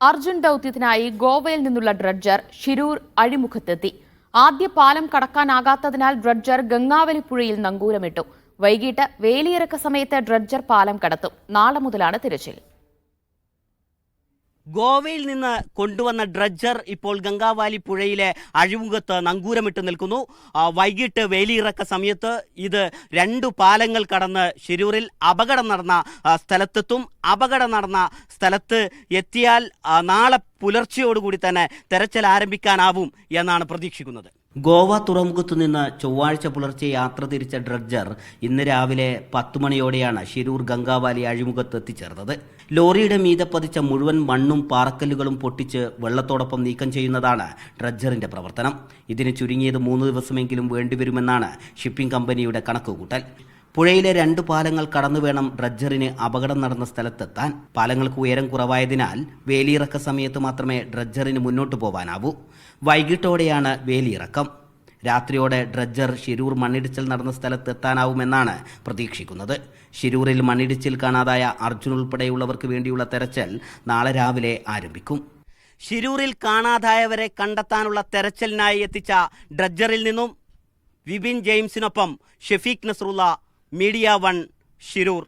അർജുൻ ദൗത്യത്തിനായി ഗോവയിൽ നിന്നുള്ള ഡ്രഡ്ജർ ഷിരൂർ അഴിമുഖത്തെത്തി. ആദ്യ പാലം കടക്കാനാകാത്തതിനാൽ ഡ്രഡ്ജർ ഗംഗാവലി പുഴയിൽ നങ്കൂരമിട്ടു. വൈകിട്ട് വേലിയിറക്ക സമയത്ത് ഡ്രഡ്ജർ പാലം കടത്തും. നാളെ മുതലാണ് തിരച്ചിൽ. ഗോവയിൽ നിന്ന് കൊണ്ടുവന്ന ഡ്രഡ്ജർ ഇപ്പോൾ ഗംഗാവാലി പുഴയിലെ അഴിമുഖത്ത് നങ്കൂരമിട്ട് നിൽക്കുന്നു. വൈകിട്ട് വേലിയിറക്ക സമയത്ത് ഇത് രണ്ടു പാലങ്ങൾ കടന്ന് ശിരൂരിൽ അപകടം നടന്ന സ്ഥലത്തെത്തും. അപകടം നടന്ന സ്ഥലത്ത് എത്തിയാൽ നാളെ പുലർച്ചയോടുകൂടി തന്നെ തെരച്ചിൽ ആരംഭിക്കാനാവും എന്നാണ് പ്രതീക്ഷിക്കുന്നത്. ഗോവ തുറമുഖത്തു നിന്ന് ചൊവ്വാഴ്ച പുലർച്ചെ യാത്ര തിരിച്ച ഡ്രഡ്ജർ ഇന്ന് രാവിലെ പത്ത് മണിയോടെയാണ് ശിരൂർ ഗംഗാവാലി അഴിമുഖത്ത് എത്തിച്ചേർന്നത്. ലോറിയുടെ മീതെ പതിച്ച മുഴുവൻ മണ്ണും പാറക്കല്ലുകളും പൊട്ടിച്ച് വെള്ളത്തോടൊപ്പം നീക്കം ചെയ്യുന്നതാണ് ഡ്രഡ്ജറിന്റെ പ്രവർത്തനം. ഇതിന് ചുരുങ്ങിയത് മൂന്ന് ദിവസമെങ്കിലും വേണ്ടിവരുമെന്നാണ് ഷിപ്പിംഗ് കമ്പനിയുടെ കണക്കുകൂട്ടൽ. പുഴയിലെ രണ്ട് പാലങ്ങൾ കടന്നു വേണം ഡ്രഡ്ജറിന് അപകടം നടന്ന സ്ഥലത്തെത്താൻ. പാലങ്ങൾക്ക് ഉയരം കുറവായതിനാൽ വേലിയിറക്ക സമയത്ത് മാത്രമേ ഡ്രഡ്ജറിന് മുന്നോട്ട് പോവാനാവൂ. വൈകിട്ടോടെയാണ് വേലിയിറക്കം. രാത്രിയോടെ ഡ്രഡ്ജർ ഷിരൂർ മണ്ണിടിച്ചിൽ നടന്ന സ്ഥലത്ത് എത്താനാവുമെന്നാണ് പ്രതീക്ഷിക്കുന്നത്. ഷിരൂരിൽ മണ്ണിടിച്ചിൽ കാണാതായ അർജുൻ ഉൾപ്പെടെയുള്ളവർക്ക് വേണ്ടിയുള്ള തെരച്ചിൽ നാളെ രാവിലെ ആരംഭിക്കും. ഷിരൂരിൽ കാണാതായവരെ കണ്ടെത്താനുള്ള തെരച്ചിലിനായി എത്തിച്ച ഡ്രഡ്ജറിൽ നിന്നും വിപിൻ ജെയിംസിനൊപ്പം ഷെഫീഖ് നസ്രുള്ള മീഡിയ വൺ ഷിരൂർ